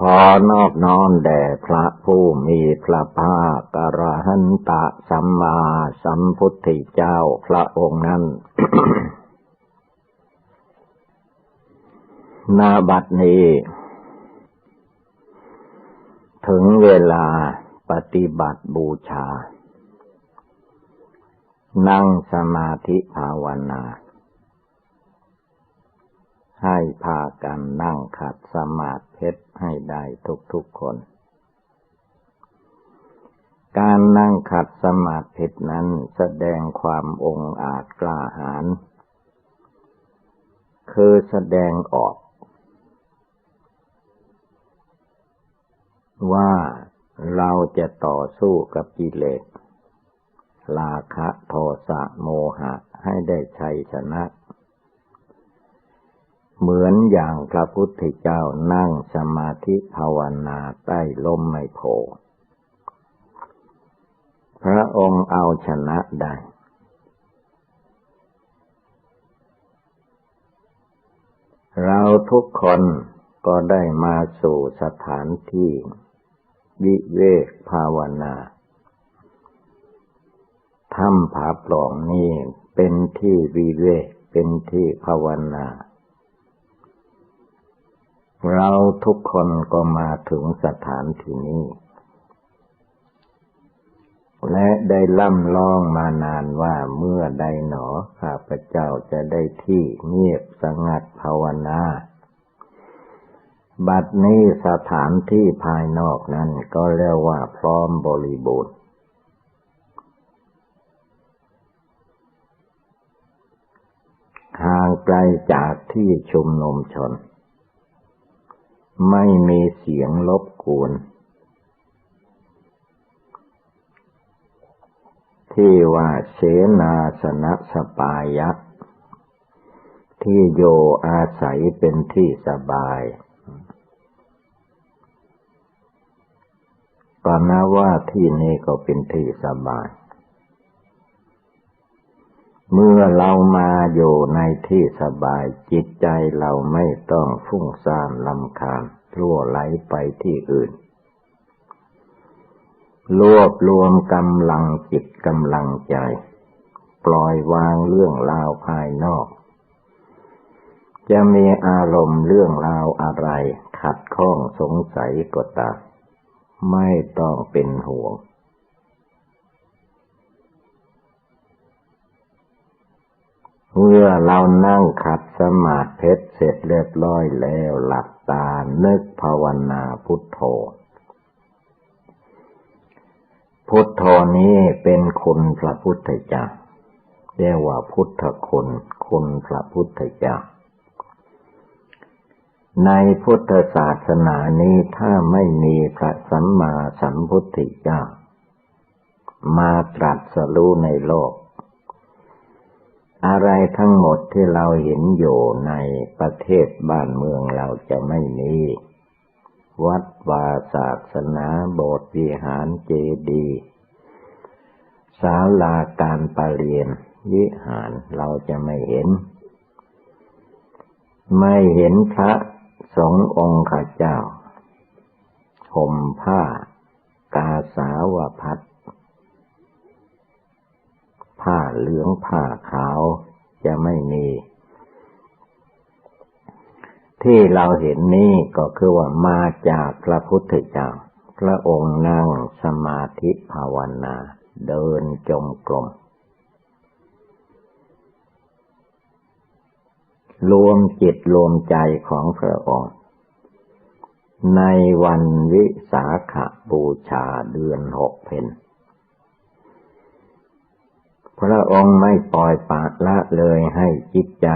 ขอนอบน้อมแด่พระผู้มีพระภาคกรหันตะสัมมาสัมพุทธเจ้าพระองค์นั้น นาบัดนี้ ถึงเวลาปฏิบัติบูชา นั่งสมาธิภาวนา ให้พากันนั่งขัดสมาธิให้ได้ทุกๆคน การนั่งขัดสมาธินั้นแสดงความองอาจกล้าหาญคือแสดงออก ว่าเราจะต่อสู้กับกิเลสราคะโทสะโมหะให้ได้ชัยชนะ เหมือนอย่างพระพุทธเจ้านั่งสมาธิภาวนาใต้ลมไมโพพระองค์เอาชนะได้ เราทุกคนก็ได้มาสู่สถานที่ วิเวกภาวนาถ้ำผาปล่องนี้เป็นที่วิเวกเป็นที่ภาวนา เราทุกคนก็มาถึงสถานที่นี้ และได้ล่ำลองมานานว่าเมื่อใดหนอข้าพเจ้าจะได้ที่เงียบสงัดภาวนา บัดนี้สถานที่ภายนอกนั้นก็เรียกว่าพร้อมบริบูรณ์ห่างไกลจากที่ชุมนุมชน ไม่มีเสียงรบกวน ที่ว่าเสนาสนะสปายะ ที่โยอาศัยเป็นที่สบายปานาว่าที่นี้ก็เป็นที่สบาย เมื่อเรามาอยู่ในที่สบายจิตใจเราไม่ต้องฟุ้งซ่านลำคาญรั่วไหลไปที่อื่น รวบรวมกำลังจิตกำลังใจ ปล่อยวางเรื่องราวภายนอก จะมีอารมณ์เรื่องราวอะไร ขัดข้องสงสัยก็ตามไม่ต้องเป็นห่วง เมื่อเรานั่งขัดสมาธิเสร็จเรียบร้อยแล้วหลับตา นึกภาวนาพุทโธ พุทโธนี้เป็นคุณพระพุทธเจ้าเรียกว่าพุทธคุณ คุณพระพุทธเจ้าในพุทธศาสนานี้ถ้าไม่มีพระสัมมาสัมพุทธเจ้า มาตรัสรู้ในโลก อะไรทั้งหมดที่เราเห็นอยู่ในประเทศบ้านเมืองเราจะไม่มี วัดวาศาสนาโบสถ์วิหารเจดีย์ศาลาการประเรียนวิหารเราจะไม่เห็น ไม่เห็นพระสงฆ์องค์ข้าเจ้าห่มผ้ากาสาวพัด ผ้าเหลืองผ้าขาวจะไม่มี ที่เราเห็นนี้ก็คือว่ามาจากพระพุทธเจ้า พระองค์นั่งสมาธิภาวนา เดินจงกรมรวมจิตรวมใจของพระองค์ ในวันวิสาขบูชาเดือนหกเพน พระองค์ไม่ปล่อยปากละเลยให้จิตใจ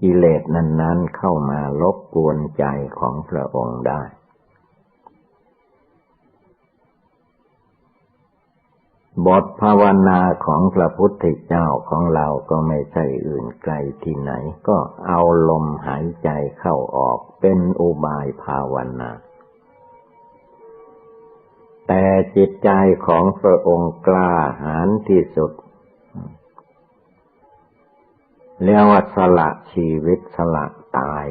กิเลสนั้น ๆ เข้ามารบกวนใจของพระองค์ได้ บทภาวนาของพระพุทธเจ้าของเราก็ไม่ใช่อื่นไกลที่ไหน ก็เอาลมหายใจเข้าออกเป็นอุบายภาวนา แต่จิตใจของพระองค์กล้าหาญที่สุดเรียกว่าสละชีวิตสละตาย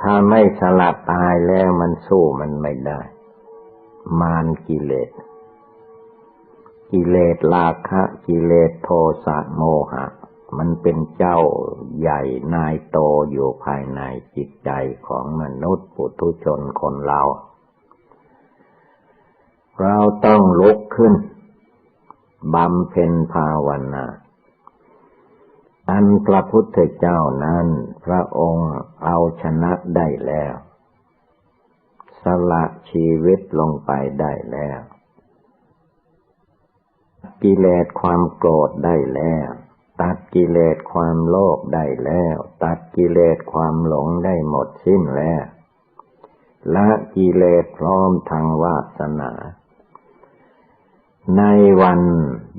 ถ้าไม่สละตายแล้วมันสู้มันไม่ได้ มานกิเลส กิเลสราคะ กิเลสโทสะโมหะ มันเป็นเจ้าใหญ่นายโตอยู่ภายในจิตใจของมนุษย์ปุถุชนคนเรา เราต้องลุกขึ้นบำเพ็ญภาวนาอันพระพุทธเจ้านั้น พระองค์เอาชนะได้แล้ว สละชีวิตลงไปได้แล้ว กิเลสความโกรธได้แล้ว ตัดกิเลสความโลภได้แล้ว ตัดกิเลสความหลงได้หมดสิ้นแล้วละกิเลสพร้อมทางวาสนา ในวัน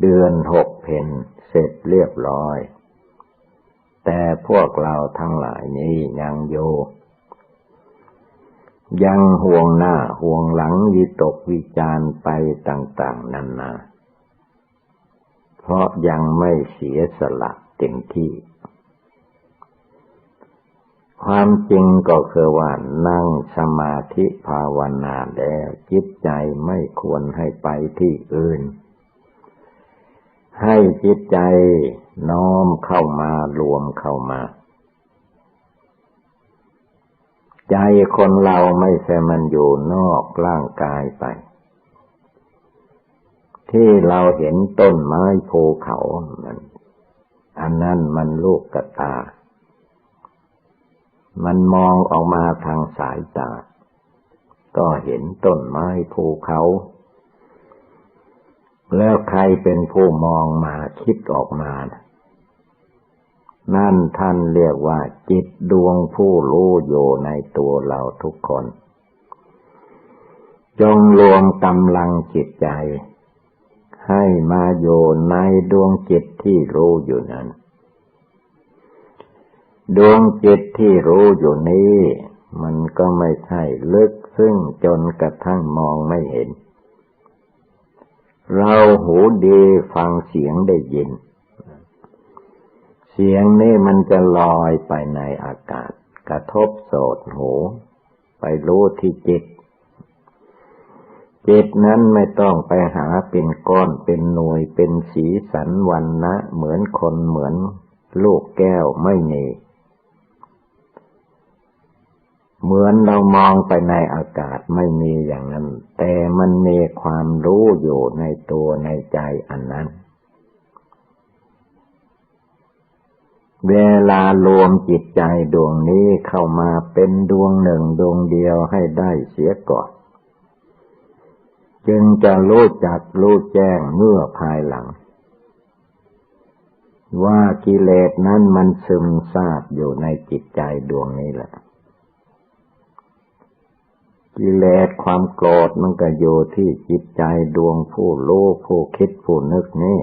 เดือนหกเพนเสร็จเรียบร้อย แต่พวกเราทั้งหลายนี้ยังโยยังห่วงหน้าห่วงหลังวิตกวิจารไปต่าง ๆนานา เพราะยังไม่เสียสละเต็มที่ ความจริงก็คือว่านั่งสมาธิภาวนาแล้วจิตใจไม่ควรให้ไปที่อื่น ให้จิตใจน้อมเข้ามารวมเข้ามาใจคนเราไม่ใช่มันอยู่นอกร่างกายไป ที่เราเห็นต้นไม้ภูเขามันอันนั้นมันลูกกระตา มันมองออกมาทางสายตา ก็เห็นต้นไม้ภูเขา แล้วใครเป็นผู้มองมาคิดออกมา นั่นท่านเรียกว่า จิตดวงผู้รู้อยู่ในตัวเราทุกคน จงรวมกำลังจิตใจ ให้มาโยในดวงจิตที่รู้อยู่นั้น ดวงจิตที่รู้อยู่นี้ มันก็ไม่ใช่ลึกซึ่งจนกระทั่งมองไม่เห็น เราหูดีฟังเสียงได้ยิน เสียงนี่มันจะลอยไปในอากาศ กระทบโสดหู ไปรู้ที่จิต จิตนั้นไม่ต้องไปหาเป็นก้อนเป็นหน่วยเป็นสีสันวันนะเหมือนคนเหมือนลูกแก้วไม่มีเหมือนเรามองไปในอากาศไม่มีอย่างนั้น แต่มันมีความรู้อยู่ในตัวในใจอันนั้น เวลารวมจิตใจดวงนี้เข้ามาเป็นดวงหนึ่งดวงเดียวให้ได้เสียก่อน จึงจะรู้จักรู้แจ้งเมื่อภายหลัง ว่ากิเลสนั้นมันซึมซาบอยู่ในจิตใจดวงนี้แหละ กิเลสความโกรธมันก็อยู่ที่จิตใจดวงผู้รู้ผู้คิดผู้นึกนี่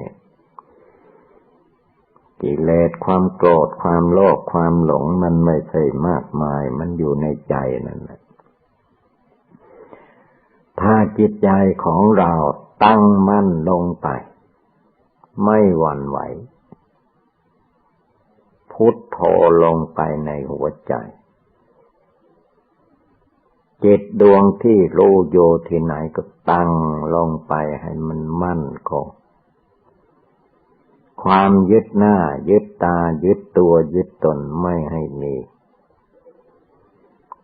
กิเลสความโกรธความโลภความหลงมันไม่ใช่มากมาย มันอยู่ในใจนั่นแหละ ถ้าจิตใจของเราตั้งมั่นลงไป ไม่หวั่นไหว พุทโธลงไปในหัวใจ จิตดวงที่รู้โยที่ไหนก็ตั้งลงไปให้มันมั่นคงความยึดหน้า ยึดตายึดตัวยึดตนไม่ให้มี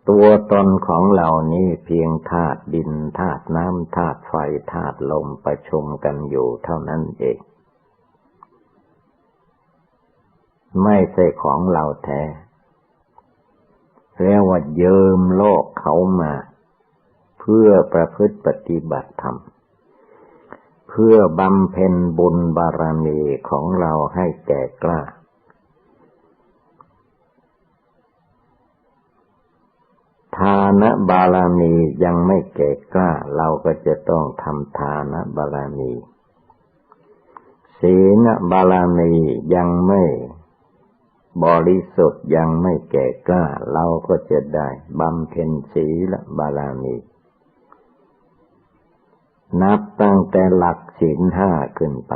ตัวตนของเหล่านี้เพียงธาตุดินธาตุน้ำธาตุไฟธาตุลมประชุมกันอยู่เท่านั้นเอง ไม่ใช่ของเราแท้เรียกว่าเยิมโลกเขามา เพื่อประพฤติปฏิบัติธรรม เพื่อบำเพ็ญบุญบารมีของเราให้แก่กล้า ถ ทานบารมียังไม่เก่กล้า เราก็จะต้องทำทานบารมีศีลบารมียังไม่บริสุทธิ์ยังไม่แก่กล้า เราก็จะได้บำเพ็ญศีลบารมี นับตั้งแต่หลักศีลห้าขึ้นไป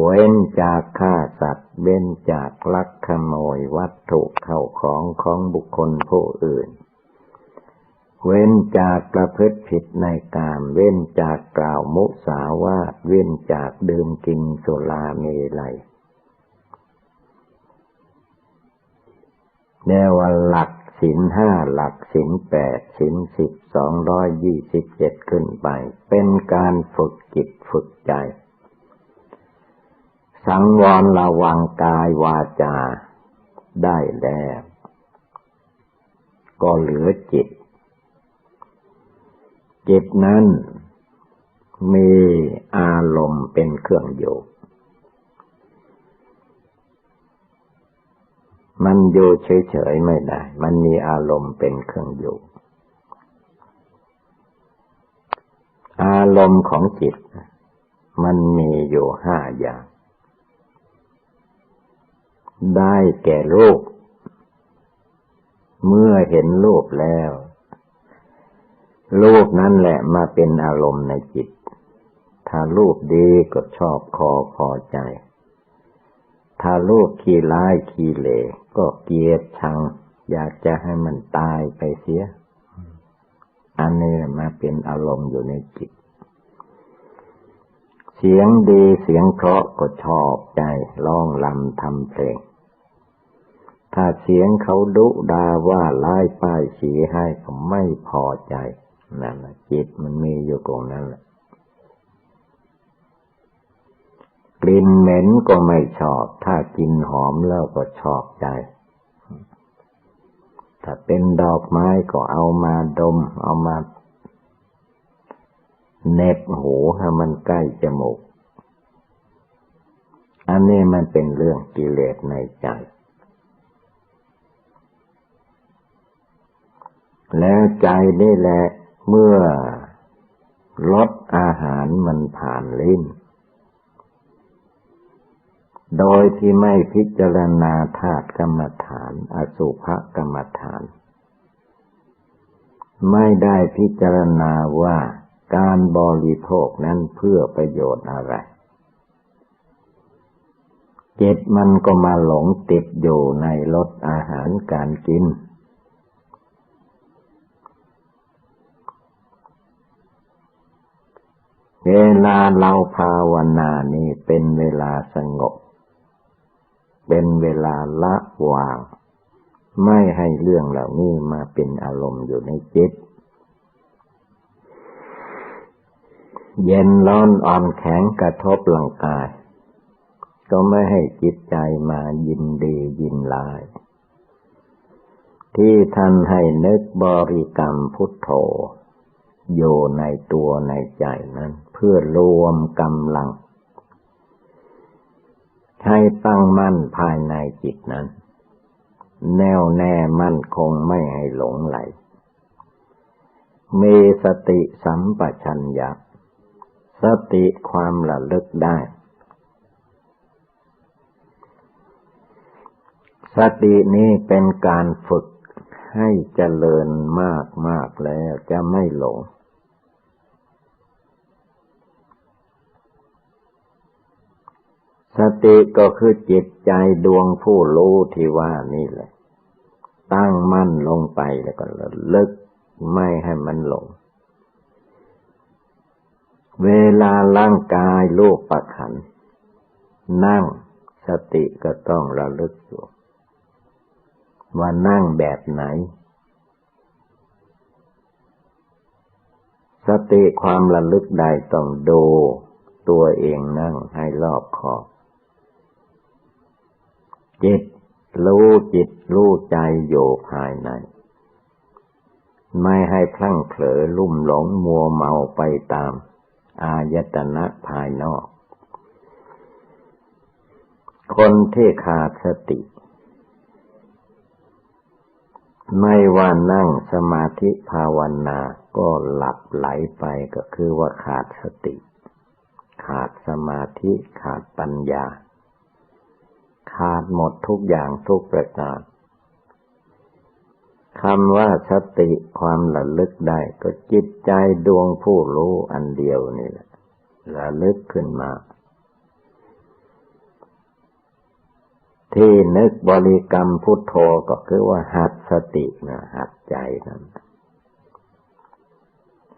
เว้นจากฆ่าสัตว์ เว้นจากลักขโมยวัตถุเข้าของของบุคคลผู้อื่น เว้นจากประพฤติผิดในกาม เว้นจากกล่าวมุสาวาทเว้นจากดื่มกินสุราเมลัยแนวหลักสินห้าหลักสินแปดสินสิบสองร้อยยี่สิบเจ็ดขึ้นไป เป็นการฝึกจิตฝึกใจ สังวรระวังกายวาจาได้แล้วก็เหลือจิต จิตนั้นมีอารมณ์เป็นเครื่องอยู่มันอยู่เฉยๆไม่ได้ มันมีอารมณ์เป็นเครื่องอยู่อารมณ์ของจิต มันมีอยู่ห้าอย่าง ได้แก่รูปเมื่อเห็นรูปแล้วรูปนั่นแหละมาเป็นอารมณ์ในจิต ถ้ารูปดีก็ชอบคอพอใจ ถ้ารูปขี้ร้ายขี้เหล่ก็เกียดชัง อยากจะให้มันตายไปเสีย อันนี้มาเป็นอารมณ์อยู่ในจิต เสียงดีเสียงเพราะก็ชอบใจร้องลำทำเพลง ถ้าเสียงเขาดุดาว่าไล่ป้ายสีให้ก็ไม่พอใจนั่นแหละจิตมันมีอยู่ตรงนั้นแหละกลิ่นเหม็นก็ไม่ชอบ ถ้ากินหอมแล้วก็ชอบใจ ถ้าเป็นดอกไม้ก็เอามาดม เอามา เน็บหูให้มันใกล้จมูก อันนี้มันเป็นเรื่องกิเลสในใจ แล้วใจนี่แหละเมื่อลดอาหารมันผ่านลิ้น โดยที่ไม่พิจารณาธาตุกรรมฐาน อสุภกรรมฐาน ไม่ได้พิจารณาว่า การบริโภคนั้นเพื่อประโยชน์อะไร เจิตมันก็มาหลงติดอยู่ในรสอาหารการกิน เวลาเราภาวนานี่เป็นเวลาสงบ เป็นเวลาละวาง ไม่ให้เรื่องเหล่านี้มาเป็นอารมณ์อยู่ในจิต เย็นร้อนอ่อนแข็งกระทบหลังกาย ก็ไม่ให้จิตใจมายินดียินลาย ที่ท่านให้นึกบริกรรมพุทโธอยู่ในตัวในใจนั้น เพื่อรวมกำลังให้ตั้งมั่นภายในจิตนั้น แน่วแน่มั่นคงไม่ให้หลงไหล มีสติสัมปชัญญะ สติความระลึกได้ สตินี้เป็นการฝึกให้เจริญมากมากแล้วจะไม่หลง สติก็คือจิตใจดวงผู้รู้ที่ว่านี่แหละ ตั้งมั่นลงไปแล้วก็ระลึกไม่ให้มันหลง เวลาร่างกายโลกประขัน นั่งสติก็ต้องระลึกอยู่ ว่านั่งแบบไหน สติความระลึกใดต้องดูตัวเองนั่งให้รอบขอบ จิตรู้จิตรู้ใจอยู่ภายใน ไม่ให้พลั้งเผลอลุ่มหลงมัวเมาไปตาม อายตนะภายนอก คนที่ขาดสติ ไม่ว่านั่งสมาธิภาวนาก็หลับไหลไปก็คือว่าขาดสติ ขาดสมาธิขาดปัญญา ขาดหมดทุกอย่างทุกประการ คำว่าสติความระลึกได้ ก็จิตใจดวงผู้รู้อันเดียวนี่แหละระลึกขึ้นมา ที่นึกบริกรรมพุทโธก็คือว่าหัดสตินะหัดใจนั้น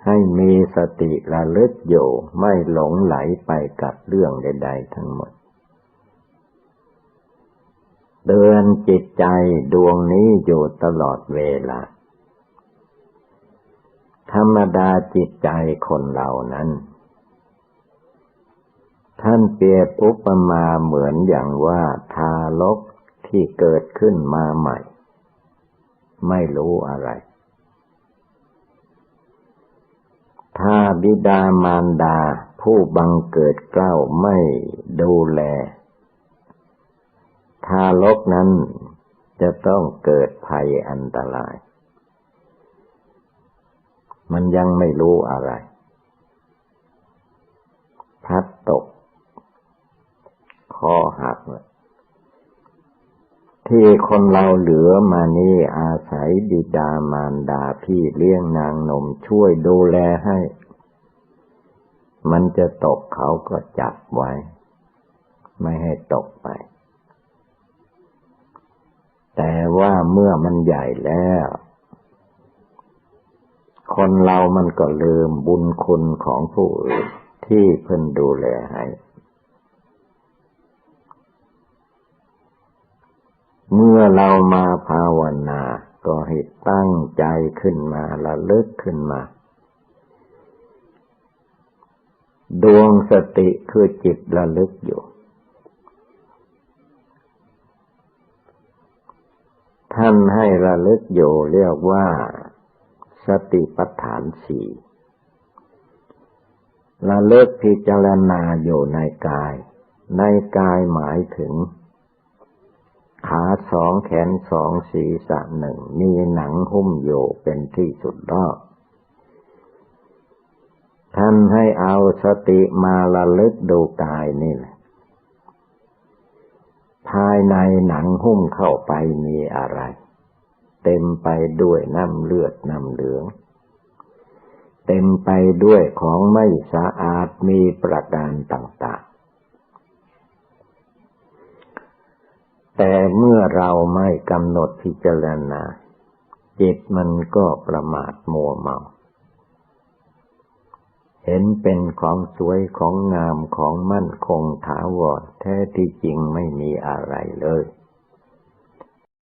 ให้มีสติระลึกอยู่ไม่หลงไหลไปกับเรื่องใด ๆ ทั้งหมด เตือนจิตใจดวงนี้อยู่ตลอดเวลา ธรรมดาจิตใจคนเรานั้น ท่านเปรียบอุปมาเหมือนอย่างว่าทารกที่เกิดขึ้นมาใหม่ ไม่รู้อะไร ถ้าบิดามารดาผู้บังเกิดเกล้าไม่ดูแล ทารกนั้นจะต้องเกิดภัยอันตราย มันยังไม่รู้อะไร พัดตก คอหักที่คนเราเหลือมานี่อาศัยบิดามารดาพี่เลี้ยงนางนมช่วยดูแลให้ มันจะตกเขาก็จับไว้ ไม่ให้ตกไป แต่ว่าเมื่อมันใหญ่แล้ว คนเรามันก็ลืมบุญคุณของผู้อื่นที่เพิ่นดูแลให้ เมื่อเรามาภาวนา ก็ให้ตั้งใจขึ้นมาละลึกขึ้นมาดวงสติคือจิตระลึกอยู่ ท่านให้ระลึกอยู่เรียกว่า สติปัฏฐานสี่ระลึกพิจารณาอยู่ในกาย ในกายหมายถึง ขาสองแขนสองศีรษะหนึ่ง มีหนังหุ้มอยู่เป็นที่สุดรอบท่านให้เอาสติมาระลึกดูกายนี่แหละายในหนังหุ้มเข้าไปมีอะไร เต็มไปด้วยน้ำเลือดน้ำเหลือง เต็มไปด้วยของไม่สะอาดมีประการต่างๆ แต่เมื่อเราไม่กำหนดพิจารณาจิตมันก็ประมาทมัวเมา เห็นเป็นของสวยของงามของมั่นคงถาวรแท้ที่จริงไม่มีอะไรเลย